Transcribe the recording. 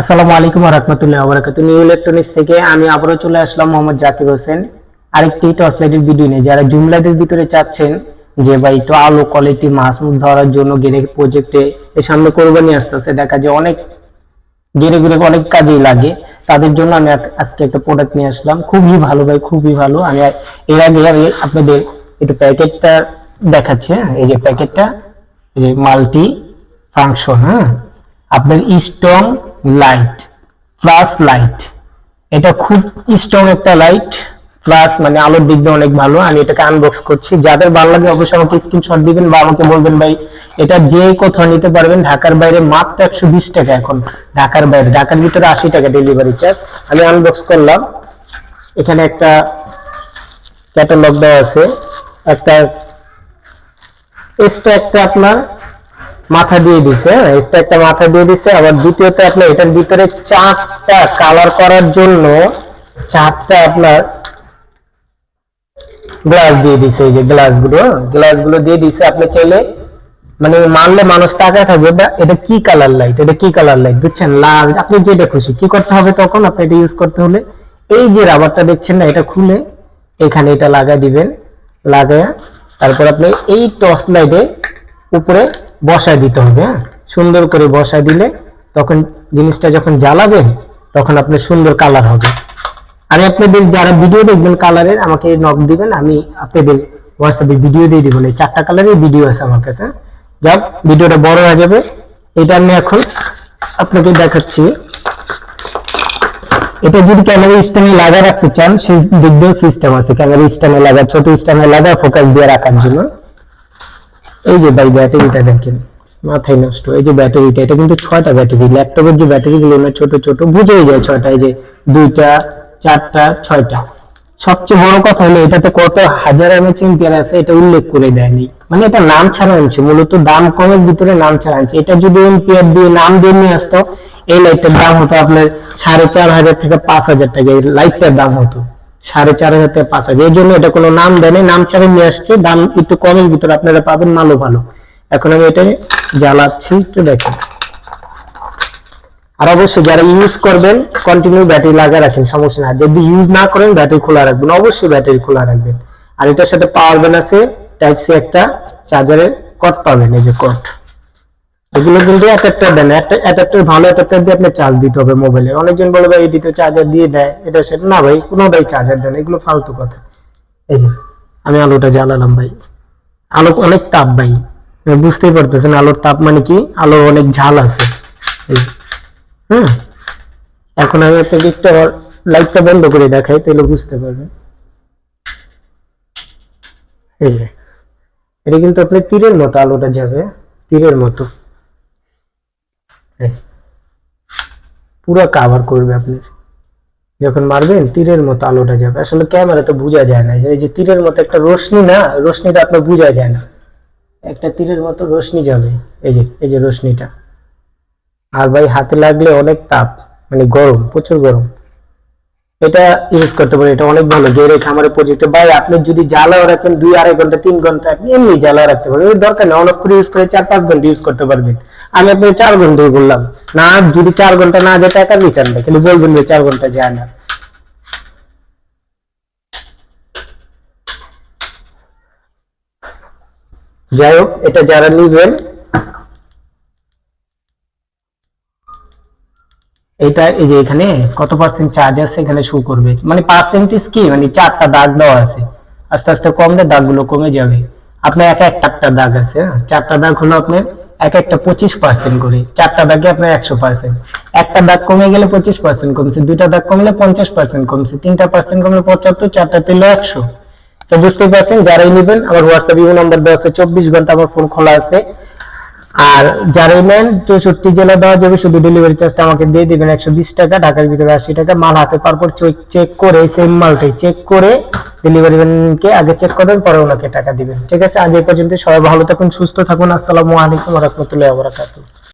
আসসালামু আলাইকুম রহমতুল্লাহ বরাকাতু new electronics থেকে আমি আবারও চলে আসলাম মোহাম্মদ জাকির হোসেন। আরেকটি টর্চ লাইটের ভিডিও নিয়ে। যারা জুম লাইটের ভিতরে চাচ্ছেন যে ভাই একটু আলো কোয়ালিটি মাছ ধরার জন্য গেরে প্রজেক্টে এর সামনে কোরবানি আসতেছে, দেখা যায় অনেক গেরে ঘুরে অনেক কাজেই লাগে। তাদের জন্য আমি আজকে একটা প্রোডাক্ট নিয়ে আসলাম। খুবই ভালো ভাই, খুবই ভালো। আমি এর আগে আমি আপনাদের একটু প্যাকেটটা দেখাচ্ছি হ্যাঁ? এই যে প্যাকেটটা, এই যে মাল্টি ফাংশন হ্যাঁ? আপনার স্ট্রং লাইট প্লাস লাইট এটা খুব স্ট্রং একটা লাইট প্লাস মানে আলোর দিক দিয়ে অনেক ভালো। আমি এটাকে আনবক্স করছি। যাদের ভালো লাগে অবশ্যই আমাকে স্ক্রিনশট দিবেন বা আমাকে বলবেন, ভাই, এটা যে কোথাও নিতে পারবেন, ঢাকার বাইরে মাত্র একশো বিশ টাকা এখন। ঢাকার বাইরে, ঢাকার ভিতরে আশি টাকা ডেলিভারি চার্জ আমি আনবক্স করলাম। এখানে একটা ক্যাটালগ দেওয়া আছে। একটা এক্সট্রা একটা আপনার মাথা দিয়ে দিছে হ্যাঁ? একটা মাথা দিয়ে দিছে। আবার দ্বিতীয়ত আপনার এটার ভিতরে চারটা কালার করার জন্য চারটা আপনার গ্লাস দিয়ে দিছে, এই যে গ্লাসগুলো গ্লাসগুলো দিয়ে দিছে, আপনি চাইলে মানে মানলে মানুষ তাকায় থাকবে "বা এটা কি কালার লাইট এটা কি কালার লাইট বুঝছেন? লাল, আপনি যেটা খুশি। কি করতে হবে তখন? আপনি এটা ইউজ করতে হলে এই যে রাবারটা দেখছেন না, এটা খুলে এখানে এটা লাগা দিবেন, লাগায় তারপর আপনি এই টর্চ লাইটে উপরে বসায় দিতে হবে হ্যাঁ? সুন্দর করে বসায় দিলে তখন জিনিসটা যখন জ্বালাবেন, তখন আপনার সুন্দর কালার হবে। আর আপনাদের যারা ভিডিও দেখবেন কালারের আমাকে নক দিবেন, আমি আপনাদের হোয়াটসঅ্যাপে ভিডিও দিয়ে দিব। এই চারটা কালারের ভিডিও আছে আমার কাছে যাক, ভিডিওটা বড় হয়ে যাবে। এটা আমি এখন আপনাকে দেখাচ্ছি। এটা যদি ক্যামেরা স্ট্যান্ডে লাগা রাখতে চান সেই দিয়ে সিস্টেম আছে। ক্যামেরা স্ট্যান্ডে লাগা, ছোট স্ট্যান্ডে লাগা ফোকাস দিয়ে রাখার জন্য। এই যে ভাই ব্যাটারিটা দেখেন, মাথায় নষ্ট, এই যে ব্যাটারিটা, এটা কিন্তু ছয়টা ব্যাটারি, ল্যাপটপের যে ব্যাটারি গুলো না ছোট ছোট, বুঝেই যায় ছয়টা, এই যে দুইটা, চারটা, ছয়টা। সবচেয়ে বড় কথা হলো এটাতে কত হাজার এমএচ এম্পিয়ার আছে, এটা উল্লেখ করে দেয়নি। মানে এটা নাম ছাড়া আনছে, মূলত দাম কমের ভিতরে নাম ছাড়া আনছে। এটা যদি এম্পিয়ার দিয়ে নাম দিয়ে নিয়ে আসতো, এই লাইটটার দাম হতো আপনার সাড়ে চার হাজার থেকে পাঁচ হাজার টাকা, এই লাইটটার দাম হতো। সাড়ে চার হাজার থেকে পাঁচ হাজার। এই জন্য এটা কোনো নাম দেয়নি নাম ছাড়া নিয়ে আসছে। দাম একটু কমের ভিতরে আপনারা পাবেন, মালও ভালো। এখন আমি এটা জ্বালাচ্ছি, একটু দেখেন। আর অবশ্যই যারা ইউজ করবেন কন্টিনিউ ব্যাটারি লাগা রাখেন, সমস্যা না যদি ইউজ না করেন ব্যাটারি খোলা রাখবেন। অবশ্যই ব্যাটারি খোলা রাখবেন। আর এটার সাথে পাওয়ার ব্যান আছে টাইপ সি একটা চার্জারের কট পাবেন, এই যে কট এগুলো কিন্তু অ্যাডাপ্টার দেন অ্যাডাপ্টার ভালো অ্যাডাপ্টার দিয়ে আপনি চার্জ দিতে হবে মোবাইলে অনেকজন বলে ভাই, এটিতে চার্জার দিয়ে দেয়, এটা সেটা না ভাই, কোনোটাই চার্জার দেন এগুলো ফালতু কথা। এই যে, আমি আলোটা জ্বালালাম ভাই। আলো অনেক তাপ ভাই বুঝতেই পারতেছেন আলোর তাপ মানে কি? আলোর অনেক ঝাল আছে। হ্যাঁ? এখন আমি আপনাকে একটু লাইটটা বন্ধ করে দেখাই, তাহলে বুঝতে পারবেন। এই যে, এটা কিন্তু আপনার তীরের মতো আলোটা যাবে, তীরের মতো। পুরো কাভার করবে আপনার। যখন মারবেন, তীরের মতো আলোটা যাবে। আসলে ক্যামেরা তো বোঝা যায় না। এই যে তীরের মতো একটা রশ্মি না, রশ্মিটা আপনার বোঝা যায় না। একটা তীরের মতো রশ্মি যাবে। এই যে এই যে রশ্মিটা। আর ভাই, হাতে লাগলে অনেক তাপ মানে গরম, প্রচুর গরম। এটা ইউজ করতে পারেন, এটা অনেক ভালো। গেরে খামারের প্রজেক্টে ভাই, আপনি যদি জ্বালাও রাখেন, দুই আড়াই ঘণ্টা, তিন ঘণ্টা, আপনি এমনি জ্বালা রাখতে পারবেন দরকার নেই অনেক করে ইউজ করে চার পাঁচ ঘণ্টা ইউজ করতে পারবেন। আমি আপনি চার ঘন্টাই বললাম। না, যদি চার ঘণ্টা না যায় টাকা রিটার্ন দেয়। কিন্তু বলবেন যে চার ঘণ্টা যায় না। যাই হোক, এটা যারা নিবেন, এটা এই যে এখানে কত পার্সেন্ট চার্জ আছে এখানে শো করবে। মানে পার্সেন্টেজ কি? মানে চারটা দাগ দেওয়া আছে। আস্তে আস্তে কমলে দাগগুলো কমে যাবে। আপনার এক একটা দাগ আছে হ্যাঁ? চারটা দাগ হলো আপনার এক একটা পঁচিশ পার্সেন্ট করে। চারটা দাগে আপনার একশো পার্সেন্ট একটা দাগ কমে গেলে পঁচিশ পার্সেন্ট কমছে, দুইটা দাগ কমলে পঞ্চাশ পার্সেন্ট কমছে, তিনটা পার্সেন্ট কমলে পঁচাত্তর, চারটা পেল একশো। তো বুঝতেই পারছেন, যারাই নেবেন, আমার হোয়াটসঅ্যাপ ইউ নাম্বার দেওয়া আছে, চব্বিশ ঘণ্টা আমার ফোন খোলা আছে। আর যারা নেন চৌষট্টি জেলা দেওয়া যাবে, শুধু ডেলিভারি চার্জটা আমাকে দিয়ে দিবেন একশো বিশ টাকা, ঢাকার ভিতরে আশি টাকা, মাল হাতে পারপর পর চেক করে সেম মালটাই চেক করে ডেলিভারি ম্যানকে আগে চেক করবেন, পরে ওনাকে টাকা দিবেন। ঠিক আছে? আজ এই পর্যন্ত সবাই ভালো থাকুন, সুস্থ থাকুন। আসসালামু আলাইকুম রহমতুল্লাহ বারাকাতুহ।